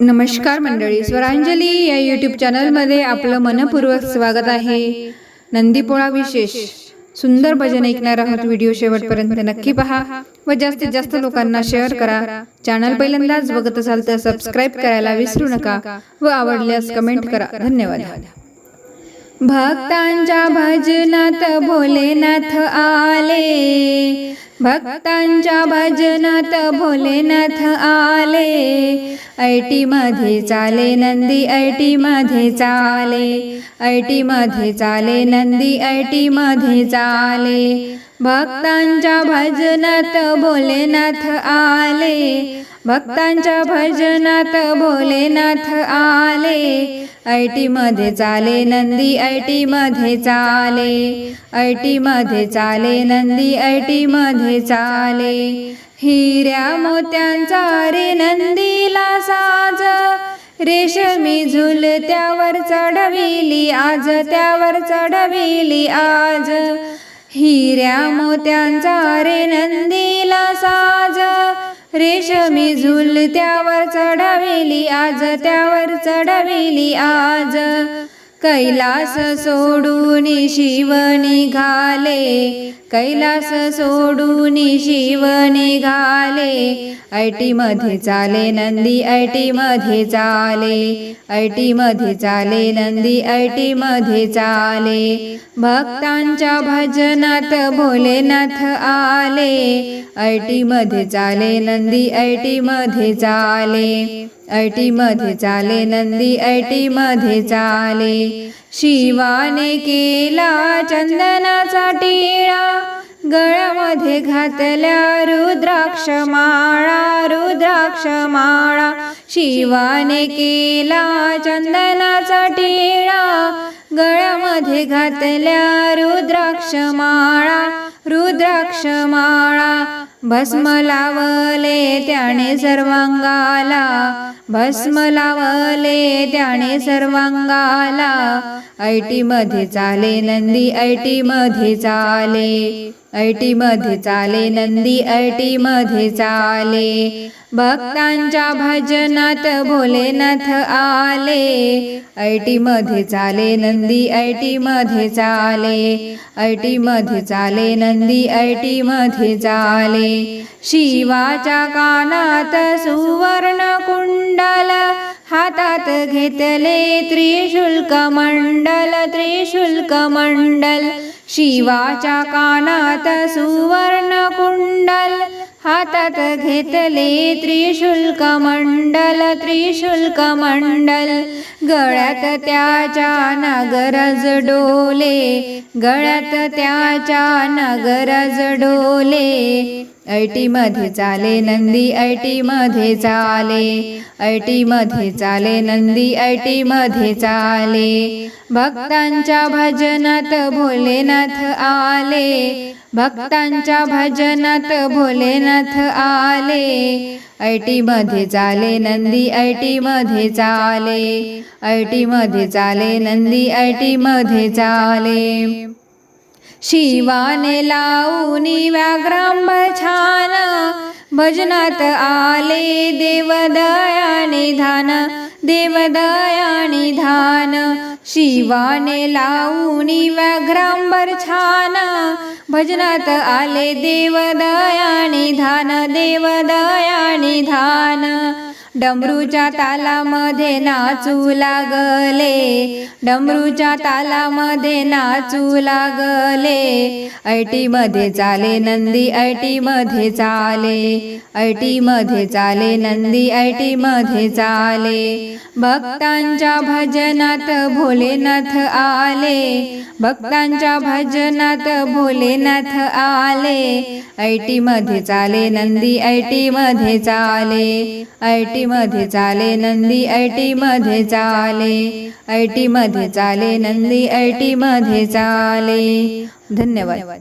नमस्कार मंडळी स्वरांजली या यूट्यूब चॅनलमध्ये आपलं मनपूर्वक स्वागत आहे. नंदीपोळा विशेष. सुंदर भजन ऐकणार आहोत व्हिडिओ शेवटपर्यंत नक्की पहा व जास्तीत जास्त लोकांना शेअर करा. चॅनल पहिल्यांदाच बघत असाल तर सबस्क्राईब करायला विसरू नका व आवडल्यास कमेंट करा. धन्यवाद. भक्तांच्या भजनात भोलेनाथ आले. भक्तांच्या भजनात भोलेनाथ आले. ऐटी मध्ये चाले नंदी ऐटी मध्ये चाले. ऐटी मध्ये चाले नंदी ऐटी मध्ये चाले. भक्तांच्या भजनात भोलेनाथ आले. भक्तांच्या भजनात भोलेनाथ आले. ऐटी मध्ये चाले नंदी ऐटी मध्ये चाले. ऐटी मध्ये चाले नंदी ऐटी मध्ये चाले. हिऱ्या मोत्यांचा रे नंदीला साज. रेशमी झुल त्यावर चढविली आज त्यावर चढविली आज. हिऱ्या मोत्यांचा रे नंदीला साज. रेशमी झुल त्यावर चढविली आज त्यावर चढविली आज. कैलास सोडून शिव निघाले कैलास सोडून शिव निघाले ऐटीमध्ये चाले नंदी ऐटीमध्ये चाले ऐटीमध्ये चाले नंदी ऐटीमध्ये चाले. भक्तांच्या भजनात भोलेनाथ आले ऐटीमध्ये चाले नंदी ऐटीमध्ये चाले ऐटीमध्ये चाले नंदी ऐटीमध्ये चाले. शिवाने केला चंदनाचा टिळा गळ्यामध्ये घातल्या रुद्राक्ष माळा रुद्राक्ष माळा शिवाने केला चंदनाचा टिळा गळ्यामध्ये घातल्या रुद्राक्ष माळा रुद्राक्ष माळा भस्म लावले त्याने सर्वांगाला भस्म लावले त्याने सर्वांगाला. ऐटी मध्ये चाले नंदी ऐटी मध्ये चाले. ऐटी मध्ये चाले नंदी ऐटी मध्ये चाले. भक्तांच्या भजनात भोलेनाथ आले. ऐटी मध्ये चाले नंदी ऐटी मध्ये चाले. ऐटी मध्ये चाले नंदी ऐटी मध्ये चाले. शिवाच्या कानात सुवर्ण कुंडल हातात घेतले त्रिशुल्क मंडल त्रिशुल्क मंडल. शिवाच्या कानात सुवर्ण कुंडल हातात घेतले त्रिशुल्क मंडल त्रिशुल्क मंडल गळ्यात त्याच्या नगरज डोले गळ्यात त्याच्या नगरज डोले. ऐटी मध्ये चाले नंदी ऐटी मध्ये चाले. ऐटी मध्ये चाले नंदी ऐटी मध्ये चाले. भक्तांच्या भजनात भोलेनाथ आले. भक्तांच्या भजनात भोलेनाथ आले. ऐटी मध्ये चाले नंदी ऐटी मध्ये चाले. ऐटी मध्ये चाले नंदी ऐटी मध्ये चाले. शिवाने लावणी व्याघ्रांब छान. भजनात आले देवदयाने धान देवदयाने धान शिवाने लावणी व्याघ्रांबर छान. भजनात आले देवदयाने धान देवदयाने धान डमरूच्या तालामध्ये नाचू लागले. डमरूच्या तालामध्ये नाचू लागले. ऐटी मध्ये चाले नंदी ऐटी मध्ये चाले. ऐटी मध्ये चाले नंदी ऐटी मध्ये चाले. भक्तांच्या भजनात भोलेनाथ आले. भक्तांच्या भजनात भोलेनाथ आले. ऐटी मध्ये चाले नंदी ऐटी मध्ये चाले. ऐटी मध्ये चाले नंदी ऐटी मध्ये चाले ऐटी मध्ये चाले नंदी ऐटी मध्ये चाले धन्यवाद